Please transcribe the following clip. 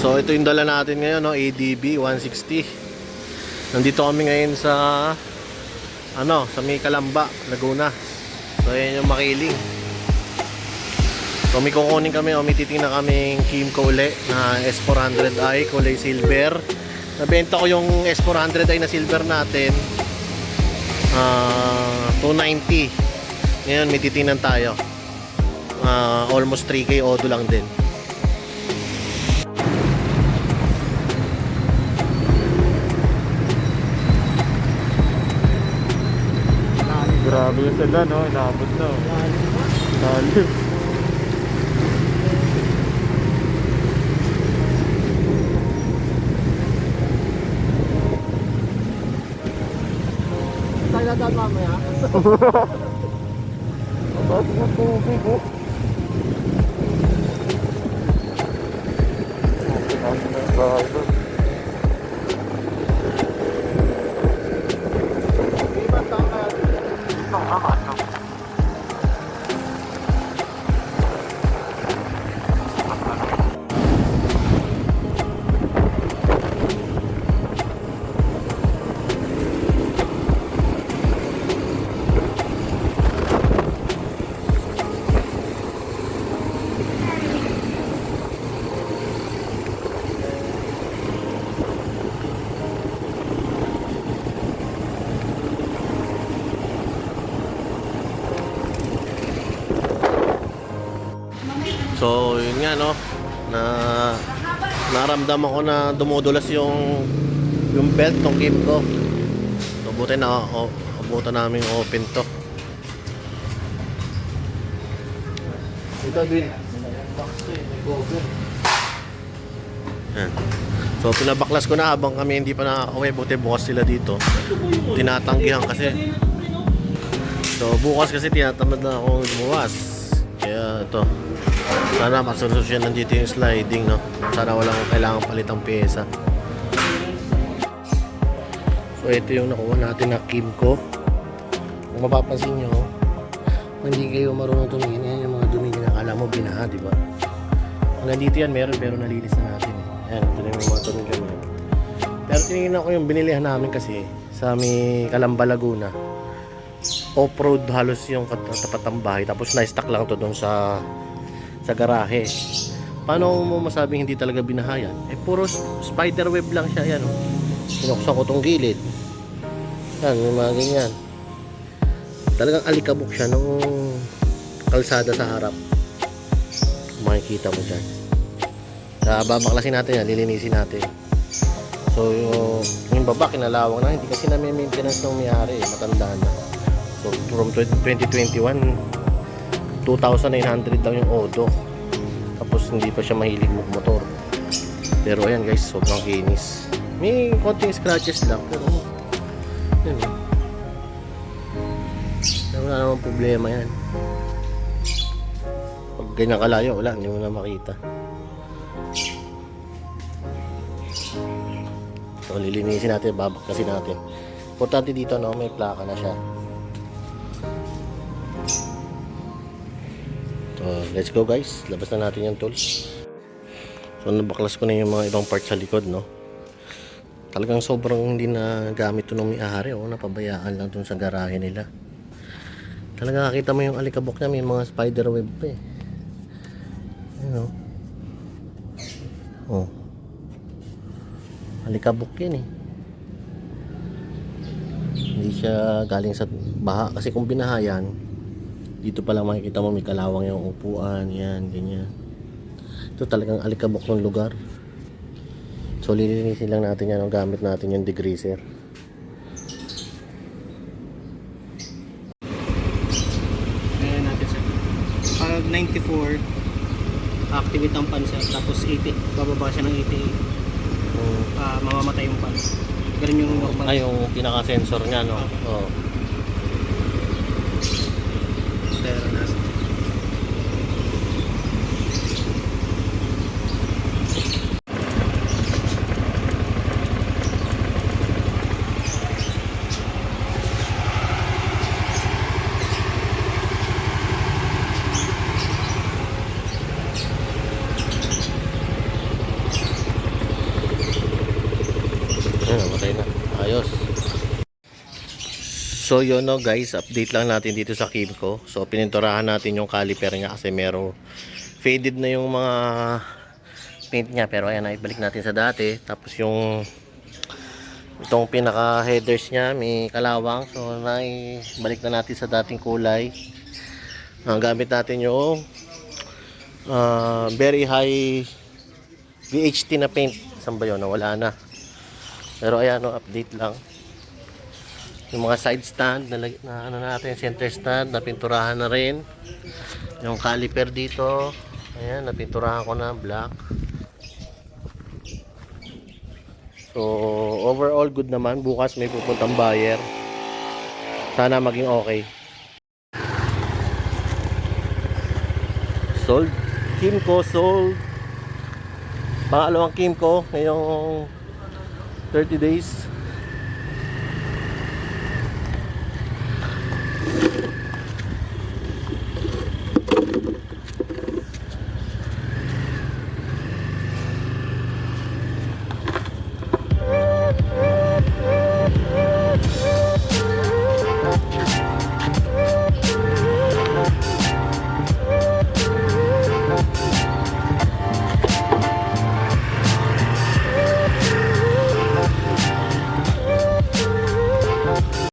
So ito yung dala natin ngayon, no? ADB 160. Nandito kami ngayon sa ano, sa May Kalamba, Laguna. So ayan yung makiling. So may kukunin kami, o may titingnan kaming Kimco uli na S400i kulay silver. Nabenta ko yung S400i na silver natin. Ah, 290. Ngayon may titingnan tayo. Ah, almost 3k odo lang din. Grabe yung sila, no? Inabot na. oh. Lalim. Tayo na daan mamaya. Ang taas ng tubig, oh. Okay, nasa na yung So, yun nga no. Na naramdaman ko na dumudulas yung yung belt ng Kim ko. So, buti na o, abutan namin open to. Ito din. Yan. So, pinabaklas ko na habang kami hindi pa nakakauwi. Buti bukas sila dito. Tinatanggihan kasi. So, bukas kasi tinatamad na ako lumuwas. Kaya ito. Sana masolusyon nandito yung sliding, no? Sana walang kailangan palitang pyesa. So, ito yung nakuha natin na Kimco. Kung mapapansin nyo, hindi kayo marunong tumingin, yan yung mga dumi na akala mo binaha, di ba? Kung nandito yan, meron pero nalilis na natin. Eh. Ayan, ito na yung mga kami. Pero tinignan ko yung binilihan namin kasi sa may Calamba, Laguna. Off-road halos yung katapat ng bahay. Tapos na-stock lang to doon sa sa garahe. Paano mo masabing hindi talaga binahayan? Eh puro spider web lang siya yan. oh. Pinuksan ko tong gilid. Yan, may mga ganyan. Talagang alikabok siya nung kalsada sa harap. Makikita mo dyan. Sa babaklasin natin yan, lilinisin natin. So, yung, yung baba, kinalawang na. Hindi kasi namin maintenance ng mayari. Matanda na. From 2021, 2,900 lang yung Odo. Tapos hindi pa siya mahilig motor. Pero ayan guys, sobrang kinis. May konting scratches lang pero yun. Wala namang problema yan. Pag ganyan kalayo, wala, hindi mo na makita. So, lilinisin natin, babakasin natin. Importante dito, no, may plaka na siya. So, let's go guys. Labas na natin yung tools. So, nabaklas ko na yung mga ibang parts sa likod, no? Talagang sobrang hindi na gamit to ng may-ari, oh. Napabayaan lang dun sa garahe nila. Talaga nakita mo yung alikabok niya, may mga spider web pa eh. Ano? Oh. Alikabok yan eh. Hindi siya galing sa baha. Kasi kung binahayan, dito pa lang makikita mo may kalawang yung upuan, yan, ganyan. Ito talagang alikabok ng lugar. So lilinisin lang natin yan gamit natin yung degreaser. Ayan natin sir. Pag 94, activate ang pan sir. Tapos 80, bababa siya ng 88. Um, Ah, mamamatay yung pan. Ganun yung normal. ay, yung pinaka-sensor niya, no? Oh. So yun no guys, update lang natin dito sa Kimco. So pininturahan natin yung caliper niya kasi merong faded na yung mga paint niya pero ayan ibalik natin sa dati. Tapos yung itong pinaka headers niya may kalawang so naibalik na natin sa dating kulay. Ang gamit natin yung ah, very high VHT na paint. Saan ba yun? Nawala na. Pero ayan no, update lang yung mga side stand na, na ano natin center stand napinturahan na rin. Yung caliper dito ayan napinturahan ko na black. So overall good naman. Bukas may pupuntang buyer. Sana maging okay. Sold. Kimco sold. Pangalawang Kimco ngayong 30 days